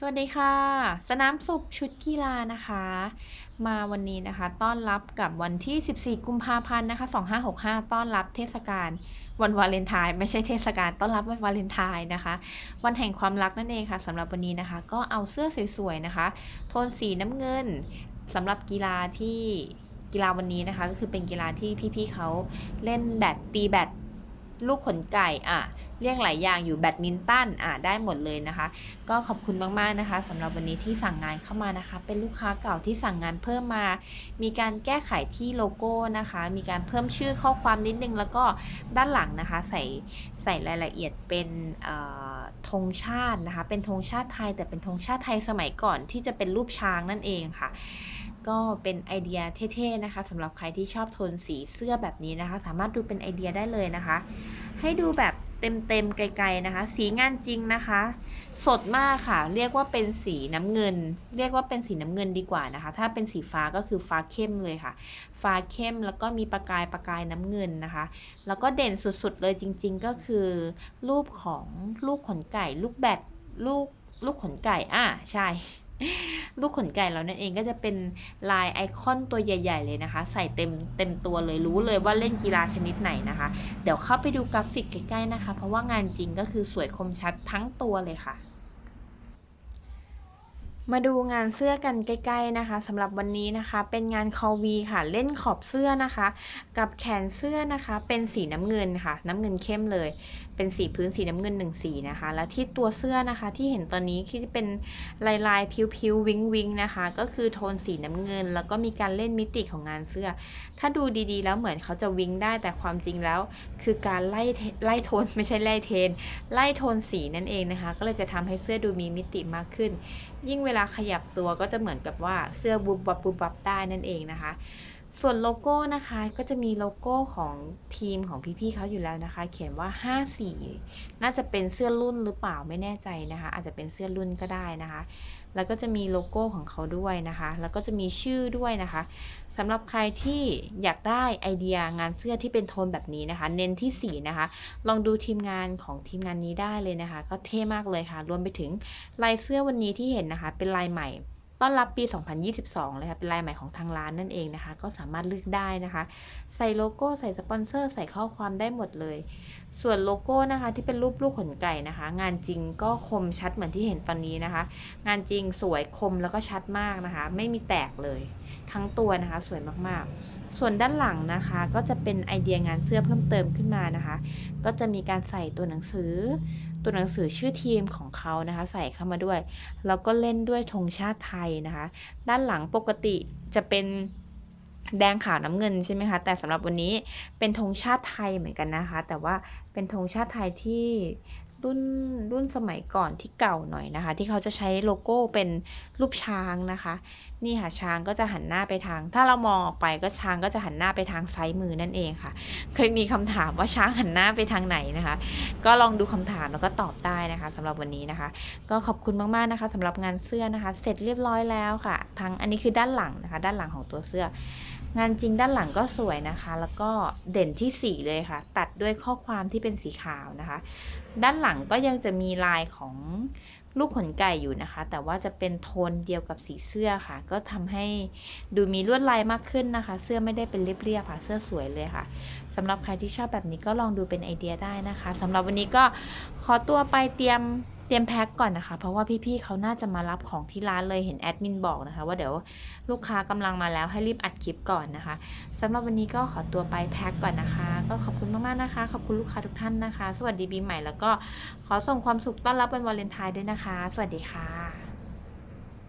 สวัสดีค่ะ สนามสุขชุดกีฬานะคะ มาวันนี้นะคะ ต้อนรับกับวันที่ 14 กุมภาพันธ์นะคะ 2565 ต้อนรับเทศกาลวันวาเลนไทน์ไม่ใช่เทศกาลต้อนรับวันวาเลนไทน์นะคะ วันแห่งความรักนั่นเองค่ะสำหรับวันนี้นะคะ ก็เอาเสื้อสวยๆนะคะ โทนสีน้ำเงินสำหรับกีฬาที่กีฬาวันนี้นะคะ ก็คือเป็นกีฬาที่พี่ๆเขาเล่นแบดตีแบดลูกขนไก่อะ เรียกหลายอย่างอยู่แบดมินตันอะได้หมดเลยนะคะ ก็ขอบคุณมากๆนะคะสำหรับวันนี้ที่สั่งงานเข้ามานะคะ เป็นลูกค้าเก่าที่สั่งงานเพิ่มมา มีการแก้ไขที่โลโก้นะคะ มีการเพิ่มชื่อข้อความนิดนึงแล้วก็ด้านหลังนะคะ ใส่ใส่รายละเอียดเป็นธงชาตินะคะ เป็นธงชาติไทย แต่เป็นธงชาติไทยสมัยก่อนที่จะเป็นรูปช้างนั่นเองค่ะก็เป็นไอเดียเท่ๆนะคะสำหรับใครที่ชอบโทนสีเสื้อแบบนี้นะคะ สามารถดูเป็นไอเดียได้เลยนะคะ ให้ดูแบบ เต็มๆไกลๆนะคะ สีงานจริงนะคะ สดมากค่ะ เรียกว่าเป็นสีน้ำเงิน เรียกว่าเป็นสีน้ำเงินดีกว่านะคะ ถ้าเป็นสีฟ้าก็คือฟ้าเข้มเลยค่ะ ฟ้าเข้มแล้วก็มีประกายประกายน้ำเงินนะคะ แล้วก็เด่นสุดๆเลยจริง ๆ ก็คือ รูปของลูกขนไก่ ลูกแบดลูกลูกขนไก่อะใช่ ลูกขนไก่เรานั่นเองก็จะเป็นลายไอคอนตัวใหญ่ ๆ เลยนะคะ ใส่เต็มเต็มตัวเลยรู้เลยว่าเล่นกีฬาชนิดไหนนะคะ เดี๋ยวเข้าไปดูกราฟิกใกล้ๆนะคะ เพราะว่างานจริงก็คือสวยคมชัดทั้งตัวเลยค่ะ มาดูงานเสื้อกันใกล้ๆนะคะสำหรับวันนี้นะคะ เป็นงานคอวีค่ะ เล่นขอบเสื้อนะคะ กับแขนเสื้อนะคะ เป็นสีน้ำเงินค่ะ น้ำเงินเข้มเลย เป็นสีพื้นสีน้ำเงินหนึ่งสีนะคะ แล้วที่ตัวเสื้อนะคะที่เห็นตอนนี้ที่เป็นลายลายพิวๆวิงวิงนะคะ ก็คือโทนสีน้ำเงิน แล้วก็มีการเล่นมิติของงานเสื้อ ถ้าดูดีๆ แล้วเหมือนเขาจะวิงได้แต่ความจริงแล้ว คือการไล่ไล่โทนไม่ใช่ไล่เทน ไล่โทนสีนั่นเองนะคะ ก็เลยจะทำให้เสื้อดูมีมิติมากขึ้น ยิ่งเวลาลาขยับตัวก็จะเหมือนกับว่าเสื้อบุบบับบุบบับได้นั่นเองนะคะ ส่วนโลโก้นะคะก็จะมีโลโก้ของทีมของพี่ๆเขาอยู่แล้วนะคะ เขียนว่า 54 น่าจะเป็นเสื้อรุ่นหรือเปล่าไม่แน่ใจนะคะ อาจจะเป็นเสื้อรุ่นก็ได้นะคะ แล้วก็จะมีโลโก้ของเขาด้วยนะคะ แล้วก็จะมีชื่อด้วยนะคะสำหรับใครที่อยากได้ไอเดียงานเสื้อที่เป็นโทนแบบนี้นะคะ เน้นที่สีนะคะ ลองดูทีมงานของทีมงานนี้ได้เลยนะคะ ก็เท่มากเลยค่ะ รวมไปถึงลายเสื้อวันนี้ที่เห็นนะคะ เป็นลายใหม่ ต้อนรับปี 2022 เลยค่ะเป็นลายใหม่ของทางร้านนั่นเองนะคะ ก็สามารถเลือกได้นะคะ ใส่โลโก้ใส่สปอนเซอร์ใส่ข้อความได้หมดเลย ส่วนโลโก้นะคะที่เป็นรูปลูกขนไก่นะคะ งานจริงก็คมชัดเหมือนที่เห็นตอนนี้นะคะ งานจริงสวยคมแล้วก็ชัดมากนะคะ ไม่มีแตกเลยทั้งตัวนะคะสวยมากๆ ส่วนด้านหลังนะคะก็จะเป็นไอเดียงานเสื้อเพิ่มเติมขึ้นมานะคะ ก็จะมีการใส่ตัวหนังสือ ตัวหนังสือชื่อทีมของเขานะคะ ใส่เข้ามาด้วย แล้วก็เล่นด้วยธงชาติไทยนะคะ ด้านหลังปกติจะเป็นแดงขาวน้ำเงินใช่ไหมคะ แต่สำหรับวันนี้เป็นธงชาติไทยเหมือนกันนะคะ แต่ว่าเป็นธงชาติไทยที่รุ่นรุ่นสมัยก่อนที่เก่าหน่อยนะคะ ที่เขาจะใช้โลโก้เป็นรูปช้างนะคะนี่ค่ะช้างก็จะหันหน้าไปทาง ถ้าเรามองออกไปก็ช้างก็จะหันหน้าไปทางซ้ายมือนั่นเองค่ะ เคยมีคำถามว่าช้างหันหน้าไปทางไหนนะคะ ก็ลองดูคำถามแล้วก็ตอบได้นะคะสำหรับวันนี้นะคะ ก็ขอบคุณมากๆนะคะสำหรับงานเสื้อนะคะ เสร็จเรียบร้อยแล้วค่ะ ทั้งอันนี้คือด้านหลังนะคะ ด้านหลังของตัวเสื้อ งานจริงด้านหลังก็สวยนะคะ แล้วก็เด่นที่สีเลยค่ะ ตัดด้วยข้อความที่เป็นสีขาวนะคะ ด้านหลังก็ยังจะมีลายของ ลูกขนไก่อยู่นะคะ แต่ว่าจะเป็นโทนเดียวกับสีเสื้อค่ะ ก็ทำให้ดูมีลวดลายมากขึ้นนะคะ เสื้อไม่ได้เป็นเรียบๆค่ะเสื้อสวยเลยค่ะสำหรับใครที่ชอบแบบนี้ก็ลองดูเป็นไอเดียได้นะคะสำหรับวันนี้ก็ขอตัวไปเตรียม เตรียมแพ็คก่อนนะคะ เพราะว่าพี่ๆเขาน่าจะมารับของที่ร้านเลยเห็นแอดมินบอกนะคะ ว่าเดี๋ยวลูกค้ากำลังมาแล้วให้รีบอัดคลิปก่อนนะคะสำหรับวันนี้ก็ขอตัวไปแพ็คก่อนนะคะ ก็ขอบคุณมากๆนะคะ ขอบคุณลูกค้าทุกท่านนะคะ สวัสดีปีใหม่แล้วก็ขอส่งความสุขต้อนรับวันวาเลนไทน์ด้วยนะคะ สวัสดีค่ะ